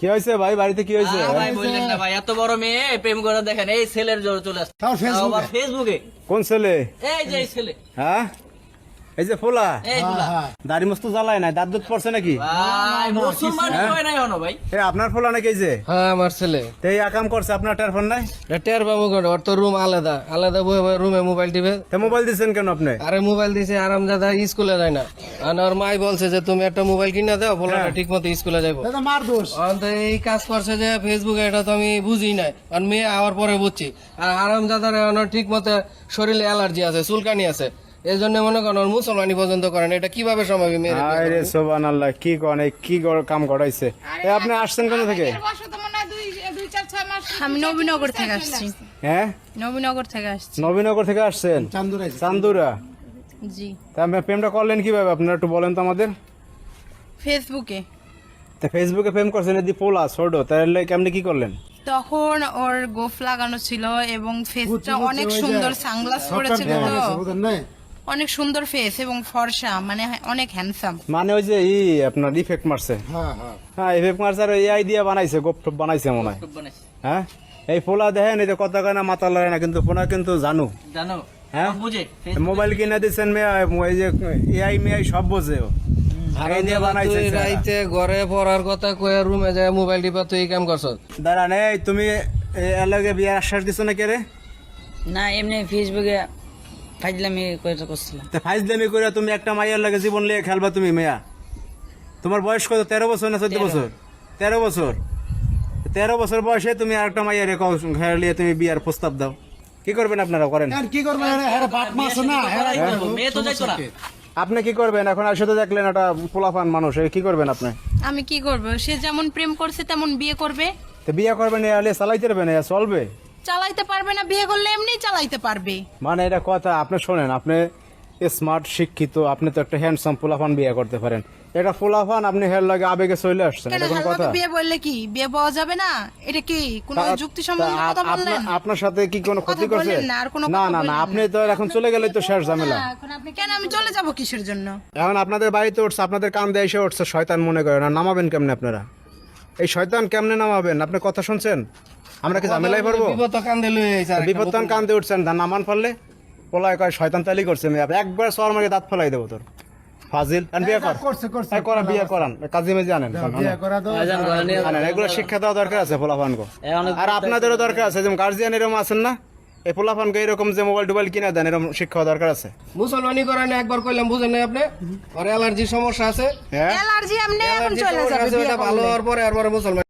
কি হয়েছে ভাই? বাড়িতে কি হয়েছে? ভাই বললেন না ভাই এত বড় মেয়ে প্রেম করে দেখেন এই ছেলের জোরে চলে আসছে। ফেসবুকে? তাও আবার ফেসবুকে কোন ছেলে? এই যে ছেলে। হ্যাঁ? এই যে ফোলা। এই গুলা। হ্যাঁ, দাড়ি মস্ত জ্বালায় নাই দাঁত দুধ পড়ছে নাকি? হ্যাঁ? হয় নাই হনো ভাই। এ আপনার ফোলা নাকি এই যে? হ্যাঁ আমার ছেলে। এই আকাম করছে আপনার টেরফোন নাই? টের পাবো কেন? ওর তো রুম আলাদা। আলাদা বই রুমে মোবাইল টিপে। মোবাইল দিচ্ছেন কেন আপনি? আরে মোবাইল দিছে আরাম দাদা স্কুলে যায় না। আর ওর মাই বলছে যে তুমি একটা মোবাইল কিনা দাও হ্যাঁ। ঠিক মতো স্কুলে যাব মার দোষ। এই কাজ করছে যে ফেসবুকে এটা তো আমি বুঝি নাই। আর মেয়ে আওয়ার পরে বুঝছি। আর আরাম দাদার ঠিক মতো শরীরে অ্যালার্জি আছে চুলকানি আছে। এই জন্য মনে করেন ওর মুসলমানি পর্যন্ত করেন এটা কীভাবে সম্ভব মেয়ে আরে সোবান আল্লাহ কি কন কি কাম করাইছে? এ আপনি আসছেন কোথা থেকে? আমি নবীনগর থেকে আসছি। হ্যাঁ? নবীনগর থেকে আসছি। নবীনগর থেকে আসছেন? চান্দুর চান্দুরা? জি। তা আপনি প্রেমটা করলেন কীভাবে? আপনারা একটু বলেন তো আমাদের। ফেসবুকে। তা ফেসবুকে প্রেম করছেন এদি পোলা ছোট তাহলে কেমনি কি করলেন? তখন ওর গোফ লাগানো ছিল এবং ফেসটা অনেক সুন্দর সানগ্লাস পরেছিল তো। অনেক সুন্দর ফেস এবং ফর্সা মানে অনেক হ্যান্ডসাম মানে ওই যে ই আপনার ইফেক্ট মারছে? হ্যাঁ হ্যাঁ। হ্যাঁ ইফেক্ট মারছে আর এই আইডিয়া বানাইছে গোপ টোপ বানাইছে মনে হয়। হ্যাঁ? এই পোলা দেখেন এই যে কথা কয় না মাথা লড়ে না কিন্তু ফোনা কিন্তু জানো। জানো। হ্যাঁ? বুঝে মোবাইল কিনে দিচ্ছেন মেয়ে এই যে এআই মেয়ে সব বোঝে ও। রাইতে ঘরে পড়ার কথা কয়ে রুমে যায় মোবাইল টিপা তুই কাম করছ দাঁড়ান এই তুমি বিয়ার আশ্বাস দিছো রে? না এমনি ফেসবুকে ফাইজলামি করে করছিলাম। তা ফাইজ করে তুমি একটা মাইয়ার লাগে জীবন লিয়ে খেলবা তুমি মেয়া তোমার বয়স কত তেরো বছর না চোদ্দ বছর? তেরো বছর? তেরো বছর বয়সে তুমি আর একটা মাইয়ারে খেলিয়ে তুমি বিয়ার প্রস্তাব দাও। কি করবেন আপনারা করেন। কি করবে হ্যাঁ। আপনি কি করবেন? এখন আসে তো দেখলেন একটা পোলাপান মানুষ কি করবেন আপনি? আমি কি করব? সে যেমন প্রেম করছে তেমন বিয়ে করবে। তো বিয়ে করবেন এলে চালাইতে পারবেন এ চলবে। চালাইতে পারবে না বিয়ে করলে এমনি চালাইতে পারবে। মানে এটা কথা আপনি শোনেন আপনি স্মার্ট শিক্ষিত আপনি তো একটা হ্যান্ডসাম পোলাফান বিয়ে করতে পারেন। এটা পোলাফান আপনি হের লাগে আবেগে চলে আসছেন এটা কোনো কথা? বিয়ে বললে কি? বিয়ে পাওয়া যাবে না? এটা কি কোনো যুক্তি তা সম্বন্ধে কথা বললেন? আপনার- আপনার সাথে কি কোনো ক্ষতি করছে? না, না না না আপনি তো এখন চলে গেলে তো শেষ ঝামেলা। এখন আপনি কেন আমি চলে যাব কিসের জন্য? এখন আপনাদের বাড়িতে উঠছে আপনাদের কান দিয়ে এসে উঠছে শয়তান মনে করেন। আর নামাবেন কেমনে আপনারা? এই শয়তান কেমনে নামাবেন? আপনি কথা শুনছেন? আমরা কি ঝামেলায় পড়ব? বিপদ তো কান্দে বিপত্তান উঠছেন ধান নামান পারলে পোলায় কয় শয়তান তালি করছে মেয়ে একবার সর মাকে দাঁত ফেলাই দেবো তোর। ফাজিল। আর বিয়ে কর। করছে করছে করা বিয়ে করান। কাজী মেজে আনেন। বিয়ে করা তো আনেন। এগুলো শিক্ষা দেওয়া দরকার আছে পোলাপানকে আর আপনাদেরও দরকার আছে যেমন গার্জিয়ান এরকম আছেন না? এই পোলাপানকে এরকম যে মোবাইল টোবাইল কিনে দেন এরকম শিক্ষা দরকার আছে? মুসলমানি করেন একবার কইলাম বুঝেন না আপনি? ওর সমস্যা আছে। হ্যাঁ। অ্যালার্জি এমনি এখন চলে যাবে আছে, বিয়ে ওটা ভালো। হওয়ার পরে আর পরে মুসলমান